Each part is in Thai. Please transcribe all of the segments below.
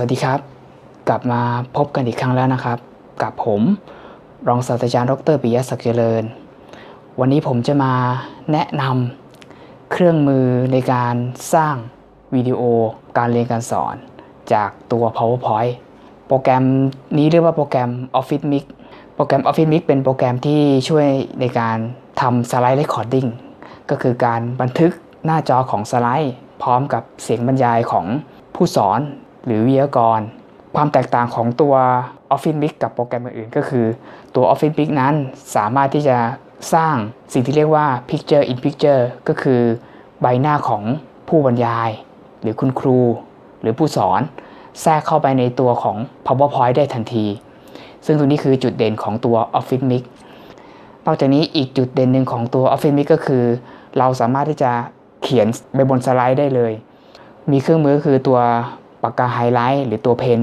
วัสดีครับ กลับมาพบกันอีกครั้งแล้วนะครับ กับผมรองศาสตราจารย์ดรปิยะศักดิ์เจริญ วันนี้ผมจะมาแนะนำเครื่องมือในการสร้างวิดีโอการเรียนการสอน จากตัว PowerPoint โปรแกรมนี้เรียกว่าโปรแกรม Office Mix โปรแกรม Office Mix เป็นโปรแกรมที่ช่วยในการทำสไลด์เรคคอร์ดิ้งก็คือการบันทึกหน้าจอของสไลด์ พร้อมกับเสียงบรรยายของผู้สอน หรือวิทยากร ความแตกต่างของตัว Office Mix กับโปรแกรมอื่นๆ ก็คือตัว Office Mix นั้นสามารถที่จะสร้างสิ่งที่เรียกว่า Picture in Picture ก็คือใบหน้าของผู้บรรยาย หรือคุณครู หรือผู้สอน แทรกเข้าไปในตัวของ PowerPoint ได้ทันที ซึ่งตัวนี้คือจุดเด่นของตัว Office Mix นอกจากนี้อีกจุดเด่นหนึ่งของตัว Office Mix ก็คือ เราสามารถที่จะเขียนไปบนสไลด์ได้เลย มีเครื่องมือคือตัว ปากกาไฮไลท์หรือตัวเพน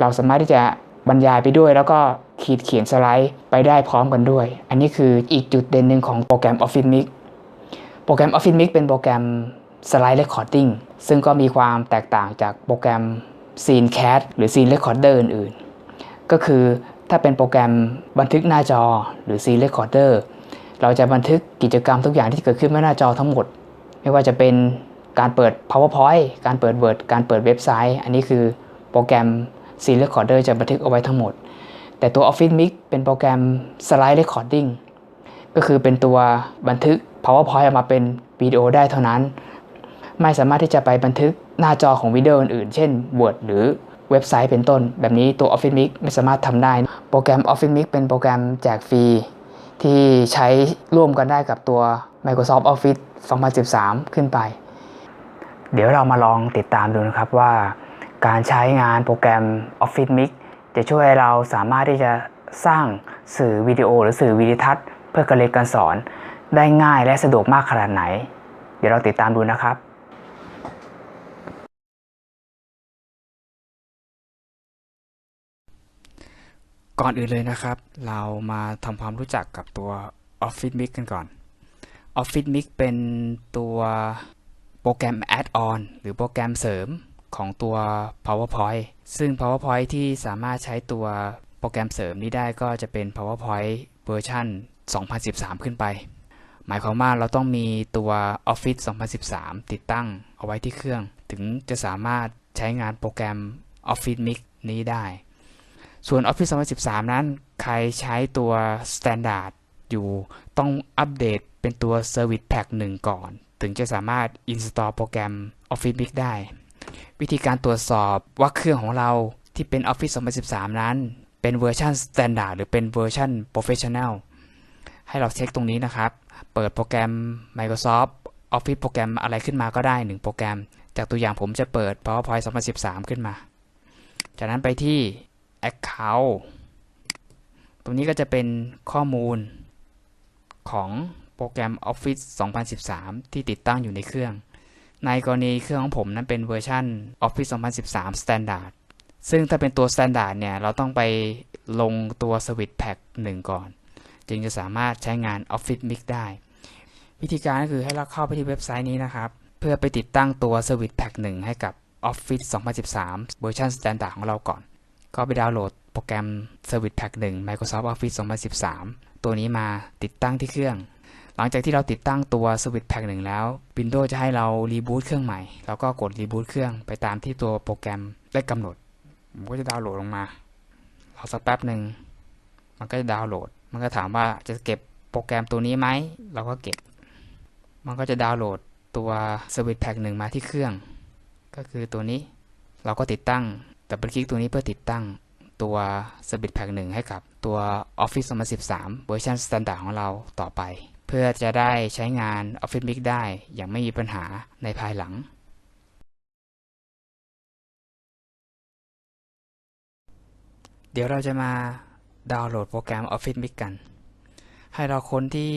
เราสามารถที่จะบรรยายไปด้วย แล้วก็ขีดเขียนสไลด์ไปได้พร้อมกันด้วย อันนี้คืออีกจุดเด่นหนึ่งของโปรแกรม Office Mix โปรแกรม Office Mix เป็นโปรแกรมสไลด์ Recording ซึ่งก็มีความแตกต่างจากโปรแกรม Scene Cat หรือ Scene Recorder อื่นๆ ก็คือถ้าเป็นโปรแกรมบันทึกหน้าจอหรือ Scene Recorder เราจะบันทึกกิจกรรมทุกอย่างที่เกิดขึ้นบนหน้าจอทั้งหมด ไม่ว่าจะเป็น การเปิด PowerPoint การเปิด Word การเปิดเว็บไซต์ อันนี้คือโปรแกรม Scene Recorder จะบันทึกเอาไว้ทั้งหมด แต่ตัว Office Mix เป็นโปรแกรม Slide Recording ก็คือเป็นตัวบันทึก PowerPoint ออกมาเป็นวิดีโอได้เท่านั้น ไม่สามารถที่จะไปบันทึกหน้าจอของวิดีโออื่นๆ เช่น Word หรือเว็บไซต์เป็นต้น แบบนี้ตัว Office Mix ไม่สามารถทำได้ โปรแกรม Office Mix เป็นโปรแกรมแจกฟรีที่ใช้ร่วมกันได้กับตัว Microsoft Office 2013 ขึ้นไป เดี๋ยวเรามาลองติดตามดูนะครับว่า การใช้งานโปรแกรม Office Mix จะช่วยเราสามารถที่จะสร้างสื่อวิดีโอ หรือสื่อวิดีทัศน์ เพื่อการเรียนการสอน ได้ง่ายและสะดวกมากขนาดไหน เดี๋ยวเราติดตามดูนะครับก่อนอื่นเลยนะครับ เรามาทำความรู้จักกับตัว Office Mix กันก่อน Office Mix เป็นตัว โปรแกรม Add-on หรือโปรแกรมเสริมของตัว PowerPoint ซึ่ง PowerPoint ที่สามารถใช้ตัวโปรแกรมเสริมนี้ได้ก็จะเป็น PowerPoint เวอร์ชัน2013 ขึ้นไป หมายความว่าเราต้องมีตัว Office 2013 ติดตั้งเอาไว้ที่เครื่อง ถึงจะสามารถใช้งานโปรแกรม Office Mix นี้ได้ ส่วน Office 2013 นั้น ใครใช้ตัว Standard อยู่ต้องอัปเดตเป็นตัว Service Pack 1 ก่อน ถึงจะสามารถ install โปรแกรม Office Mix ได้ วิธีการตรวจสอบว่าเครื่องของเราที่เป็น Office 2013 นั้น เป็นเวอร์ชัน Standard หรือเป็นเวอร์ชัน Professional ให้เราเช็คตรงนี้นะครับ เปิดโปรแกรม Microsoft Office โปรแกรมอะไรขึ้นมาก็ได้ 1 โปรแกรม จากตัวอย่างผมจะเปิด PowerPoint 2013 ขึ้นมา จากนั้นไปที่ Account ตรงนี้ก็จะเป็นข้อมูลของ โปรแกรม Office 2013 ที่ติดตั้งอยู่ในเครื่อง ในกรณีเครื่องของผมนั้นเป็นเวอร์ชัน Office 2013 Standard ซึ่งถ้าเป็นตัว Standard เนี่ย เราต้องไปลงตัว Switch Pack 1 ก่อน จึงจะสามารถใช้งาน Office Mix ได้ วิธีการก็คือให้เราเข้าไปที่เว็บไซต์นี้นะครับ เพื่อไปติดตั้งตัว Switch Pack 1 ให้กับ Office 2013 เวอร์ชัน Standard ของเราก่อน ก็ไปดาวน์โหลดโปรแกรม Service Pack 1 Microsoft Office 2013 ตัวนี้มาติดตั้งที่เครื่อง หลังจากที่เราติดตั้งตัว Service Pack 1แล้ว Windows จะให้เรารีบูตเครื่องใหม่ แล้วก็กดรีบูตเครื่องไปตามที่ตัวโปรแกรมได้กำหนดผมก็จะดาวน์โหลดลงมารอสักแป๊บหนึ่งมันก็จะดาวน์โหลด มันก็ถามว่าจะเก็บโปรแกรมตัวนี้ไหม เราก็เก็บ มันก็จะดาวน์โหลดตัว Service Pack 1มาที่เครื่อง ก็คือตัวนี้ เราก็ติดตั้งดับเบิลคลิกตัวนี้เพื่อติดตั้งตัว Service Pack 1ให้กับตัว Office 2013 เวอร์ชัน Standard ของเราต่อไป เพื่อจะได้ใช้งาน Office Mix ได้อย่างไม่มีปัญหาในภายหลัง เดี๋ยวเราจะมาดาวน์โหลดโปรแกรม Office Mix กัน ให้เราค้นที่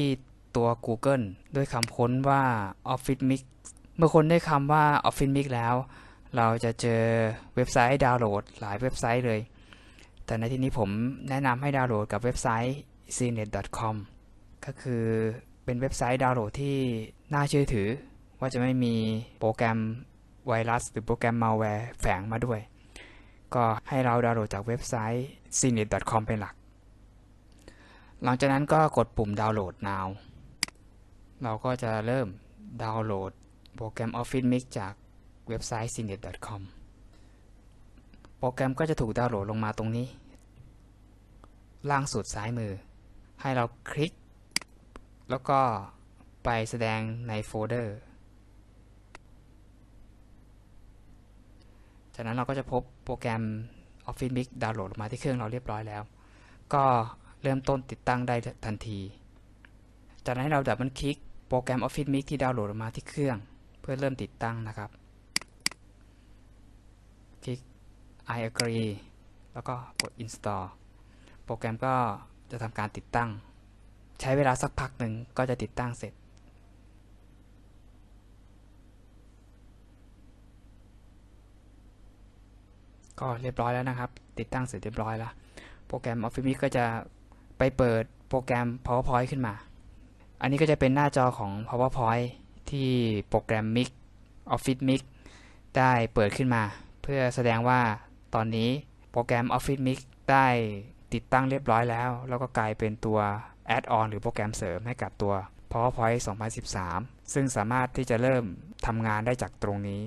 ตัว Google ด้วยคำค้นว่า Office Mix เมื่อค้นได้คำว่า Office Mix แล้ว เราจะเจอเว็บไซต์ดาวน์โหลดหลายเว็บไซต์เลย แต่ในที่นี้ผมแนะนำให้ดาวน์โหลดกับเว็บไซต์ cnet.com ก็คือเป็นเว็บไซต์ดาวน์โหลดที่น่าเชื่อถือ ว่าจะไม่มีโปรแกรมไวรัส หรือโปรแกรมมาแวร์แฝงมาด้วย ก็ให้เราดาวน์โหลดจากเว็บไซต์ c n e t c o m เป็นหลัก หลังจากนั้นก็กดปุ่มดาวน์โหลด now เราก็จะเริ่มดาวน์โหลดโปรแกรม Office Mix จากเว็บไซต์ c n e t c o m โปรแกรมก็จะถูกดาวน์โหลดลงมาตรงนี้ ล่างสุดซ้ายมือ ให้เราคลิก แล้วก็ไปแสดงในโฟลเดอร์ จากนั้นเราก็จะพบโปรแกรม Office Mix ดาวน์โหลดมาที่เครื่องเราเรียบร้อยแล้ว ก็เริ่มต้นติดตั้งได้ทันที จากนั้นเราดับเบิลคลิกโปรแกรม Office Mix ที่ดาวน์โหลดมาที่เครื่อง เพื่อเริ่มติดตั้งนะครับ คลิก I agree แล้วก็กด install โปรแกรมก็จะทำการติดตั้ง ใช้เวลาสักพักหนึ่งก็จะติดตั้งเสร็จ ก็เรียบร้อยแล้วนะครับ ติดตั้งเสร็จเรียบร้อยแล้ว โปรแกรม Office Mix ก็จะไปเปิดโปรแกรม PowerPoint ขึ้นมา อันนี้ก็จะเป็นหน้าจอของ PowerPoint ที่โปรแกรม Mix Office Mix ได้เปิดขึ้นมา เพื่อแสดงว่าตอนนี้โปรแกรม Office Mix ได้ติดตั้งเรียบร้อยแล้ว แล้วก็กลายเป็นตัว Add-on หรือโปรแกรมเสริมให้กับตัว PowerPoint 2013 ซึ่งสามารถที่จะเริ่มทำงานได้จากตรงนี้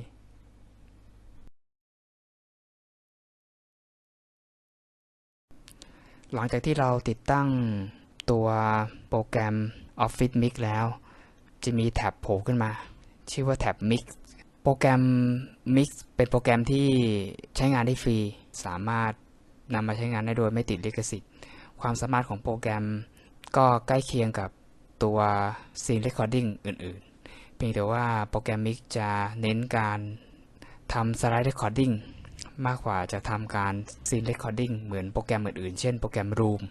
หลังจากที่เราติดตั้งตัวโปรแกรม Office Mix แล้ว จะมีแท็บโผล่ขึ้นมา ชื่อว่าแท็บ Mix โปรแกรม Mix เป็นโปรแกรมที่ใช้งานได้ฟรี สามารถนำมาใช้งานได้โดยไม่ติดลิขสิทธิ์ ความสามารถของโปรแกรม ก็ใกล้เคียงกับตัว Scene Recording อื่นๆ เพียงแต่ว่าโปรแกรม Mix จะเน้นการทำ Slide Recording มากกว่าจะทำการ Scene Recording เหมือนโปรแกรมอื่นๆ เช่นโปรแกรม Room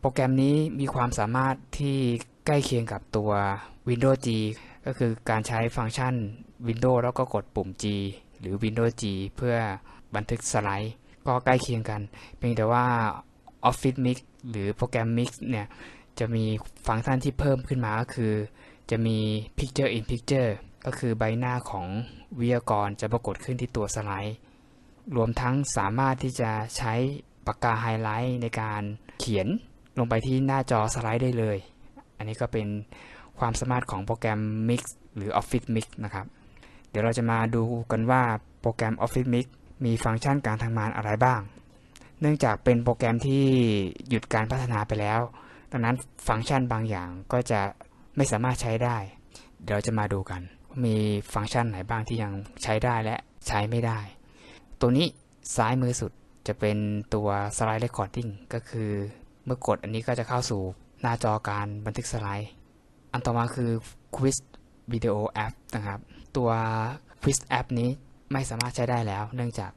โปรแกรมนี้มีความสามารถที่ใกล้เคียงกับตัว Windows G ก็คือการใช้ฟังก์ชัน Windows แล้วก็กดปุ่ม G หรือ Windows G เพื่อบันทึกสไลด์ ก็ใกล้เคียงกัน เพียงแต่ว่า Office Mix หรือโปรแกรม Mix เนี่ย จะมีฟังก์ชันที่เพิ่มขึ้นมาก็คือ จะมี Picture in Picture ก็คือใบหน้าของวิทยากรจะปรากฏขึ้นที่ตัวสไลด์ รวมทั้งสามารถที่จะใช้ปากกาไฮไลท์ในการเขียนลงไปที่หน้าจอสไลด์ได้เลย อันนี้ก็เป็นความสามารถของโปรแกรม Mix หรือ Office Mix นะครับ เดี๋ยวเราจะมาดูกันว่าโปรแกรม Office Mix มีฟังก์ชันการทำงานอะไรบ้าง เนื่องจากเป็นโปรแกรมที่หยุดการพัฒนาไปแล้ว ดังนั้นฟังก์ชันบางอย่างก็จะไม่สามารถใช้ได้ เดี๋ยวจะมาดูกันว่ามีฟังก์ชันไหนบ้างที่ยังใช้ได้และใช้ไม่ได้ ตัวนี้ซ้ายมือสุดจะเป็นตัว Slide Recording ก็คือเมื่อกดอันนี้ก็จะเข้าสู่หน้าจอการบันทึกสไลด์ อันต่อมาคือ Quiz Video App นะครับ ตัว Quiz App นี้ไม่สามารถใช้ได้แล้ว เนื่องจาก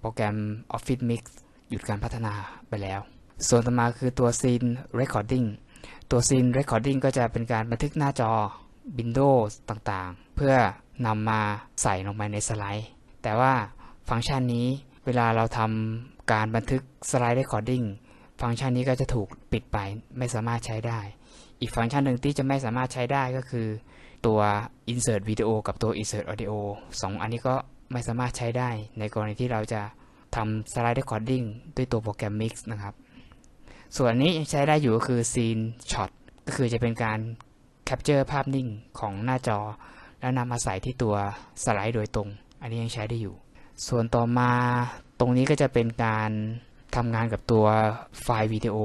โปรแกรม Office Mix หยุดการพัฒนาไปแล้ว ส่วนต่อมาคือตัว Scene Recording ตัว Scene Recording ก็จะเป็นการบันทึกหน้าจอ Windows ต่างๆ เพื่อนำมาใส่ลงไปในสไลด์ แต่ว่าฟังก์ชันนี้เวลาเราทำการบันทึกสไลด์ Recording ฟังก์ชันนี้ก็จะถูกปิดไปไม่สามารถใช้ได้ อีกฟังก์ชันหนึ่งที่จะไม่สามารถใช้ได้ก็คือ ตัว insert video กับตัว insert audio สองอันนี้ก็ ไม่สามารถใช้ได้ในกรณีที่เราจะทำ slide recording ด้วยตัวโปรแกรม mix นะครับ ส่วนนี้ยังใช้ได้อยู่ก็คือ scene shot ก็คือจะเป็นการ capture ภาพนิ่งของหน้าจอ แล้วนำมาใส่ที่ตัวสไลด์โดยตรง อันนี้ยังใช้ได้อยู่ ส่วนต่อมาตรงนี้ก็จะเป็นการทำงานกับตัวไฟล์วิดีโอ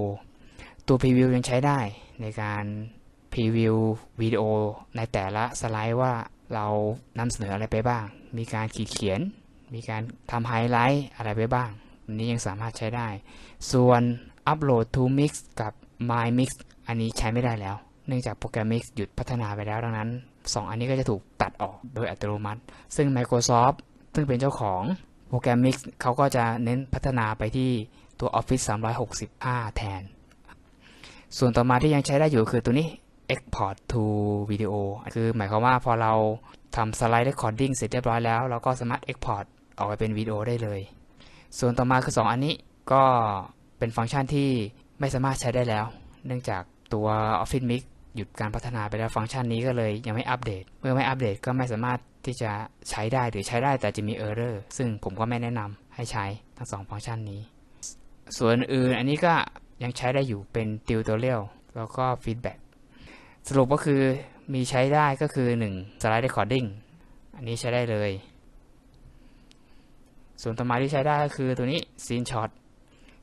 ตัวพรีวิวยังใช้ได้ในการพรีวิววิดีโอในแต่ละสไลด์ว่า เรานำเสนออะไรไปบ้าง มีการขีดเขียน มีการทำไฮไลท์อะไรไปบ้างอันนี้ยังสามารถใช้ได้ ส่วน Upload to Mix กับ My Mix อันนี้ใช้ไม่ได้แล้ว เนื่องจากโปรแกรม Mix หยุดพัฒนาไปแล้วดังนั้น 2 อันนี้ก็จะถูกตัดออกโดยอัตโนมัติ ซึ่ง Microsoft ซึ่งเป็นเจ้าของโปรแกรม Mix เขาก็จะเน้นพัฒนาไปที่ตัว Office 365 แทน ส่วนต่อมาที่ยังใช้ได้อยู่คือตัวนี้ Export to Video คือหมายความว่าพอเราทำ Slide Recording เสร็จเรียบร้อยแล้ว เราก็สามารถ Export ออกไปเป็นวิดีโอได้เลย ส่วนต่อมาคือ 2 อันนี้ก็เป็นฟังก์ชันที่ไม่สามารถใช้ได้แล้ว เนื่องจากตัว Office Mix หยุดการพัฒนาไปแล้วฟังก์ชันนี้ก็เลยยังไม่อัปเดต เมื่อไม่อัปเดตก็ไม่สามารถที่จะใช้ได้หรือใช้ได้แต่จะมี Error ซึ่งผมก็ไม่แนะนำให้ใช้ทั้งสองฟังก์ชันนี้ ส่วนอื่นอันนี้ก็ยังใช้ได้อยู่เป็น tutorial แล้วก็ feedback สรุปก็คือมีใช้ได้ก็คือ 1 slide recording อันนี้ใช้ได้เลย ส่วนต่อมาที่ใช้ได้ก็คือตัวนี้ scene shot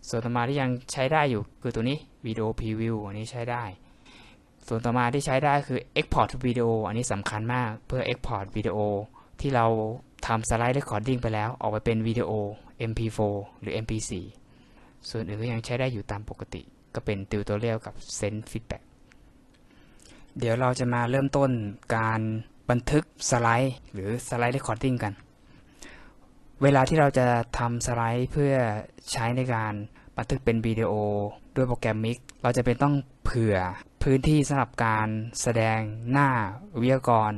ส่วนต่อมาที่ยังใช้ได้อยู่คือตัวนี้ video preview อันนี้ใช้ได้ ส่วนต่อมาที่ใช้ได้คือ export video อันนี้สำคัญมากเพื่อ export วิดีโอที่เราทำ slide recording ไปแล้วออกไปเป็นวิดีโอ mp4 หรือ mp4 ส่วนอื่นก็ยังใช้ได้อยู่ตามปกติ ก็เป็น tutorial กับ send feedback เดี๋ยวเราจะมาเริ่มต้นการบันทึกสไลด์ หรือสไลด์ recording กัน เวลาที่เราจะทำสไลด์เพื่อใช้ในการบันทึกเป็นวิดีโอด้วยโปรแกรม Mix เราจะเป็นต้องเผื่อพื้นที่สำหรับการแสดงหน้าวิทยากร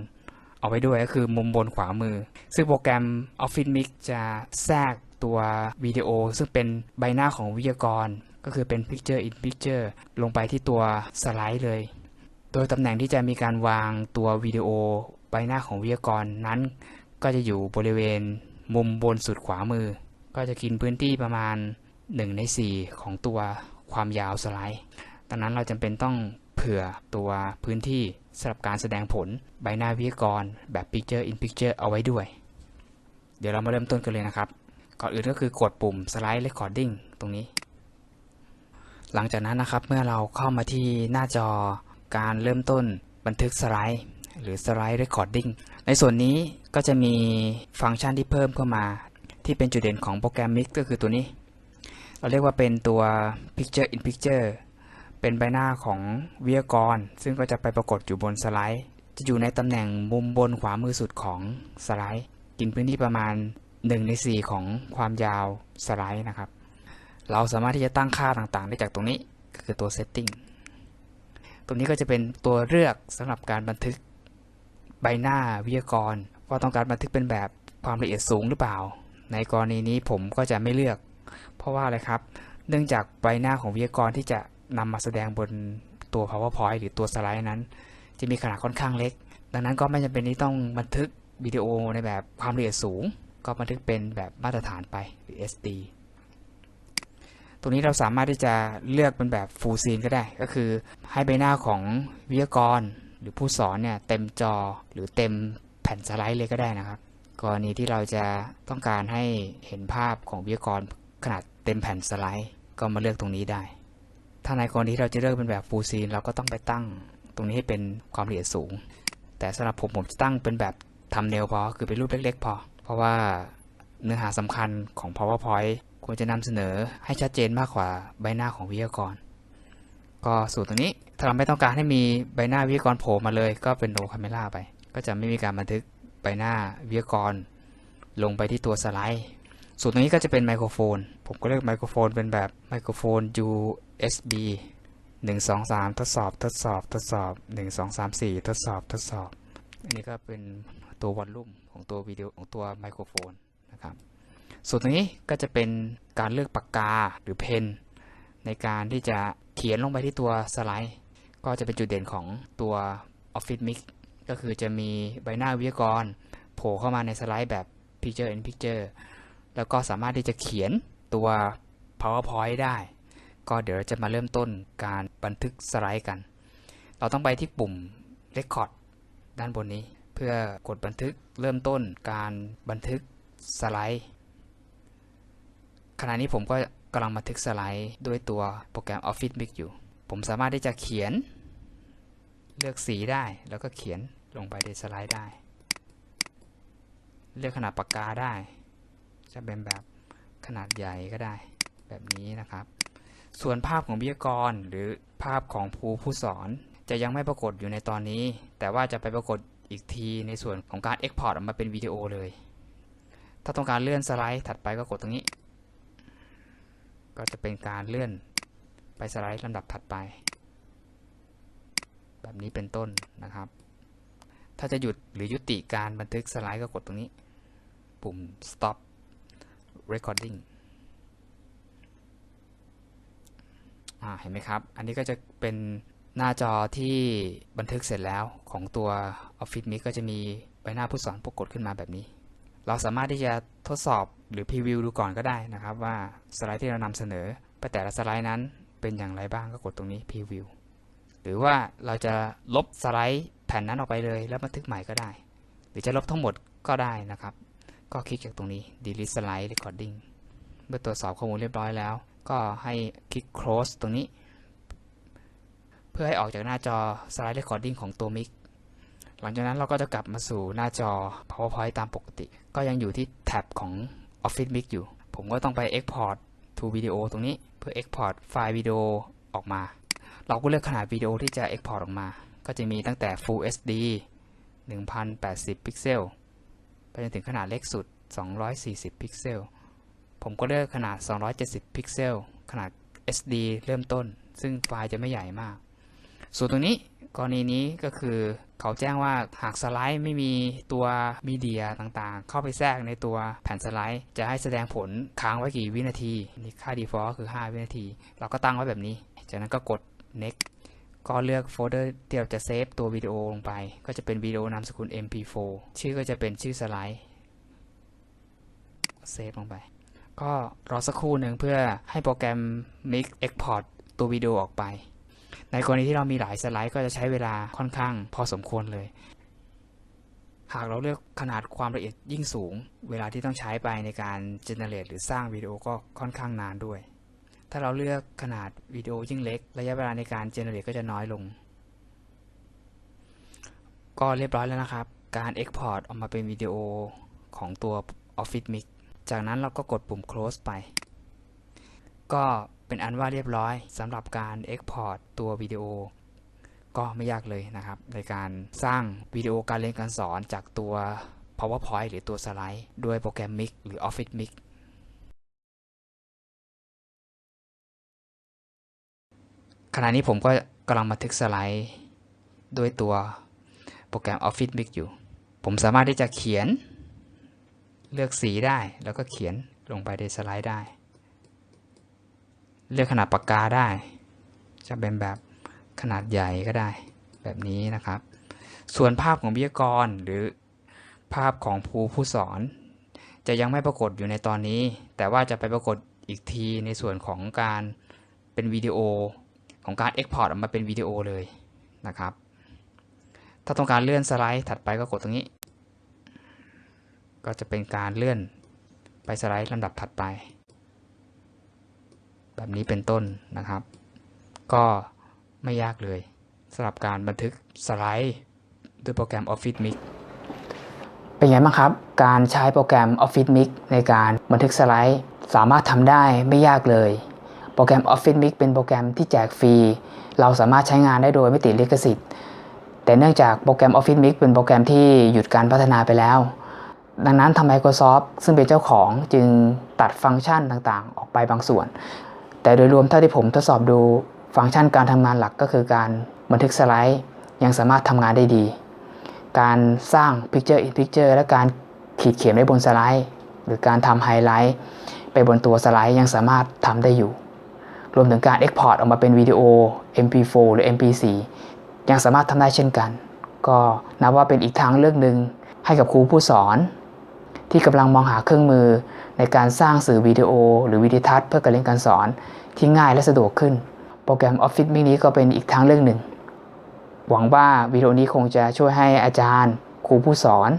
เอาไว้ด้วยก็คือมุมบนขวามือ ซึ่งโปรแกรม Office Mix จะแทรกตัววิดีโอ ซึ่งเป็นใบหน้าของวิทยากร ก็คือเป็น Picture in Picture ลงไปที่ตัวสไลด์เลย โดยตำแหน่งที่จะมีการวางตัววิดีโอใบหน้าของวิทยากรนั้น ก็จะอยู่บริเวณมุมบนสุดขวามือ ก็จะกินพื้นที่ประมาณ 1 ใน 4 ของตัวความยาวสไลด์ ดังนั้นเราจำเป็นต้องเผื่อตัวพื้นที่สำหรับการแสดงผลใบหน้าวิทยากรแบบ Picture in Picture เอาไว้ด้วย เดี๋ยวเรามาเริ่มต้นกันเลยนะครับ ก่อนอื่นก็คือกดปุ่ม Slide Recording ตรงนี้ หลังจากนั้นนะครับเมื่อเราเข้ามาที่หน้าจอ การเริ่มต้นบันทึกสไลด์หรือ Slide Recording ในส่วนนี้ก็จะมีฟังก์ชันที่เพิ่มเข้ามา ที่เป็นจุดเด่นของโปรแกรม Mix ก็คือตัวนี้ เราเรียกว่าเป็นตัว Picture in Picture เป็นใบหน้าของวิทยากร ซึ่งก็จะไปปรากฏอยู่บนสไลด์ จะอยู่ในตำแหน่งมุมบนขวามือสุดของสไลด์ กินพื้นที่ประมาณ 1 ใน 4 ของความยาวสไลด์นะครับ เราสามารถที่จะตั้งค่าต่างๆ ได้จากตรงนี้ก็คือตัว Setting ตรงนี้ก็จะเป็นตัวเลือกสำหรับการบันทึกใบหน้าวิทยากร ว่าต้องการบันทึกเป็นแบบความละเอียดสูงหรือเปล่า ในกรณีนี้ผมก็จะไม่เลือก เพราะว่าอะไรครับ เนื่องจากใบหน้าของวิทยากรที่จะนำมาแสดงบนตัว powerpoint หรือตัวสไลด์นั้น จะมีขนาดค่อนข้างเล็ก ดังนั้นก็ไม่จำเป็นที่ต้องบันทึกวิดีโอในแบบความละเอียดสูง ก็บันทึกเป็นแบบมาตรฐานไปหรือ SD ตรงนี้เราสามารถที่จะเลือกเป็นแบบ full scene ก็ได้ ก็คือให้ใบหน้าของวิทยากร หรือผู้สอนเนี่ยเต็มจอหรือเต็มแผ่นสไลด์เลยก็ได้นะครับ กรณีที่เราจะต้องการให้เห็นภาพของวิทยากรขนาดเต็มแผ่นสไลด์ ก็มาเลือกตรงนี้ได้ ถ้าในกรณีที่เราจะเลือกเป็นแบบ full scene เราก็ต้องไปตั้งตรงนี้ให้เป็นความละเอียดสูง แต่สำหรับผมผมจะตั้งเป็นแบบทำเนลพอคือเป็นรูปเล็กๆพอ เพราะว่าเนื้อหาสำคัญของ powerpoint ควรจะนำเสนอให้ชัดเจนมากกว่าใบหน้าของวิทยากร ก็สูตรตรงนี้ ถ้าเราไม่ต้องการให้มีใบหน้าวิทยากรโผล่มาเลย ก็เป็น no camera ไป ก็จะไม่มีการบันทึกใบหน้าวิทยากร ลงไปที่ตัวสไลด์ส่วนตรงนี้ก็จะเป็นไมโครโฟน ผมก็เลือกไมโครโฟนเป็นแบบไมโครโฟน USB 1 2 3 ทดสอบ ทดสอบ ทดสอบ 1 2 3 4 ทดสอบ ทดสอบ อันนี้ก็เป็นตัววอลลุ่มของตัววิดีโอของตัวไมโครโฟนนะครับ ส่วนตรงนี้ก็จะเป็นการเลือกปากกาหรือเพนในการที่จะเขียนลงไปที่ตัวสไลด์ ก็จะเป็นจุดเด่นของตัว Office Mix ก็คือจะมีใบหน้าวิทยากรโผล่เข้ามาในสไลด์แบบ Picture in Picture แล้วก็สามารถที่จะเขียนตัว PowerPoint ได้ ก็เดี๋ยวเราจะมาเริ่มต้นการบันทึกสไลด์กัน เราต้องไปที่ปุ่ม Record ด้านบนนี้ เพื่อกดบันทึกเริ่มต้นการบันทึกสไลด์ ขณะนี้ผมก็กำลังบันทึกสไลด์ด้วยตัวโปรแกรม Office Mix อยู่ ผมสามารถที่จะเขียน เลือกสีได้ แล้วก็เขียนลงไปในสไลด์ได้ เลือกขนาดปากกาได้ จะเป็นแบบขนาดใหญ่ก็ได้ แบบนี้นะครับ ส่วนภาพของวิทยากรหรือภาพของครูผู้สอน จะยังไม่ปรากฏอยู่ในตอนนี้ แต่ว่าจะไปปรากฏอีกทีในส่วนของการ Export ออกมาเป็นวิดีโอเลย ถ้าต้องการเลื่อนสไลด์ถัดไปก็กดตรงนี้ ก็จะเป็นการเลื่อนไปสไลด์ลำดับถัดไป แบบนี้เป็นต้นนะครับ ถ้าจะหยุดหรือยุติการบันทึกสไลด์ก็กดตรงนี้ ปุ่ม stop recording เห็นไหมครับ อันนี้ก็จะเป็นหน้าจอที่บันทึกเสร็จแล้วของตัว Office Mix ก็จะมีใบหน้าผู้สอนปรากฏขึ้นมาแบบนี้ เราสามารถที่จะทดสอบหรือพรีวิวดูก่อนก็ได้นะครับ ว่าสไลด์ที่เรานำเสนอไปแต่ละสไลด์นั้นเป็นอย่างไรบ้างก็กดตรงนี้พรีวิวหรือว่าเราจะลบสไลด์แผ่นนั้นออกไปเลย แล้วบันทึกใหม่ก็ได้ หรือจะลบทั้งหมดก็ได้นะครับ ก็คลิกจากตรงนี้ delete slide recording เมื่อตรวจสอบข้อมูลเรียบร้อยแล้ว ก็ให้คลิก close ตรงนี้ เพื่อให้ออกจากหน้าจอ slide recording ของตัว mic หลังจากนั้นเราก็จะกลับมาสู่หน้าจอ powerpoint ตามปกติ ก็ยังอยู่ที่แท็บของ office mic อยู่ ผมก็ต้องไป export to video ตรงนี้เพื่อ export ไฟล์วิดีโอออกมา เราก็เลือกขนาดวิดีโอที่จะ export ออกมา ก็จะมีตั้งแต่ full HD 1080 พิกเซล ไปจนถึงขนาดเล็กสุด 240 พิกเซล ผมก็เลือกขนาด 270 พิกเซล ขนาด SD เริ่มต้น ซึ่งไฟล์จะไม่ใหญ่มาก ส่วนตรงนี้กรณีนี้ก็คือ เขาแจ้งว่าหากสไลด์ไม่มีตัวมีเดียต่างๆ เข้าไปแทรกในตัวแผ่นสไลด์ จะให้แสดงผลค้างไว้กี่วินาทีนี่ค่า default คือ 5 วินาที เราก็ตั้งไว้แบบนี้ จากนั้นก็กด next ก็เลือกโฟลเดอร์ที่เราจะเซฟตัววิดีโอลงไป ก็จะเป็นวิดีโอนามสกุล mp4 ชื่อก็จะเป็นชื่อสไลด์เซฟลงไป ก็รอสักครู่หนึ่งเพื่อให้โปรแกรม Mix Export ตัววิดีโอออกไป ในกรณีที่เรามีหลายสไลด์ก็จะใช้เวลาค่อนข้างพอสมควรเลย หากเราเลือกขนาดความละเอียดยิ่งสูง เวลาที่ต้องใช้ไปในการ generate หรือสร้างวิดีโอก็ค่อนข้างนานด้วย ถ้าเราเลือกขนาดวิดีโอยิ่งเล็ก ระยะเวลาในการ generate ก็จะน้อยลง ก็เรียบร้อยแล้วนะครับ การ export ออกมาเป็นวิดีโอของตัว Office Mix จากนั้นเราก็กดปุ่ม close ไป ก็ เป็นอันว่าเรียบร้อยสำหรับการ export ตัววิดีโอ ก็ไม่ยากเลยนะครับ ในการสร้างวิดีโอการเรียนการสอนจากตัว PowerPoint หรือตัวสไลด์ด้วยโปรแกรม Mix หรือ Office Mix ขณะนี้ผมก็กำลังบันทึกสไลด์ด้วยตัวโปรแกรม Office Mix อยู่ ผมสามารถที่จะเขียนเลือกสีได้แล้วก็เขียนลงไปในสไลด์ได้ เลือกขนาดปากกาได้ จะเป็นแบบขนาดใหญ่ก็ได้ แบบนี้นะครับ ส่วนภาพของวิทยากรหรือภาพของครูผู้สอน จะยังไม่ปรากฏอยู่ในตอนนี้ แต่ว่าจะไปปรากฏอีกทีในส่วนของการเป็นวิดีโอของการ Export ออกมาเป็นวิดีโอเลยนะครับ ถ้าต้องการเลื่อนสไลด์ถัดไปก็กดตรงนี้ ก็จะเป็นการเลื่อนไปสไลด์ลำดับถัดไป แบบนี้เป็นต้นนะครับ ก็ไม่ยากเลยสำหรับการบันทึกสไลด์ด้วยโปรแกรม Office Mix เป็นไงบ้างครับ การใช้โปรแกรม Office Mix ในการบันทึกสไลด์ สามารถทำได้ไม่ยากเลย โปรแกรม Office Mix เป็นโปรแกรมที่แจกฟรี เราสามารถใช้งานได้โดยไม่ติดลิขสิทธิ์ แต่เนื่องจากโปรแกรม Office Mix เป็นโปรแกรมที่หยุดการพัฒนาไปแล้ว ดังนั้นทาง Microsoft ซึ่งเป็นเจ้าของจึงตัดฟังก์ชันต่างๆ ออกไปบางส่วน แต่โดยรวมเท่าที่ผมทดสอบดูฟังก์ชันการทำงานหลักก็คือการบันทึกสไลด์ ยังสามารถทำงานได้ดี การสร้าง Picture in Picture และการขีดเขียนไว้บนสไลด์ หรือการทำไฮไลท์ไปบนตัวสไลด์ยังสามารถทำได้อยู่ รวมถึงการ Export ออกมาเป็นวิดีโอ MP4 หรือ MP4 ยังสามารถทำได้เช่นกัน ก็นับว่าเป็นอีกทางเลือกหนึ่งให้กับครูผู้สอน ที่กำลังมองหาเครื่องมือ ในการสร้างสื่อวิดีโอ หรือวิดีทัศน์เพื่อการเรียนการสอนที่ง่ายและสะดวกขึ้น โปรแกรม Office Mix นี้ก็เป็นอีกทางเลือกหนึ่ง หวังว่าวิดีโอนี้คงจะช่วยให้อาจารย์ ครูผู้สอน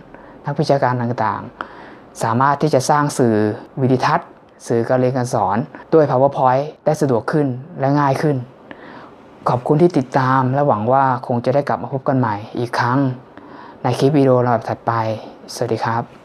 นักวิชาการต่างๆ สามารถที่จะสร้างสื่อวิดีทัศน์ สื่อการเรียนการสอน ด้วย PowerPoint ได้สะดวกขึ้นและง่ายขึ้น ขอบคุณที่ติดตามและหวังว่าคงจะได้กลับมาพบกันใหม่อีกครั้ง ในคลิปวิดีโอลำดับถัดไป สวัสดีครับ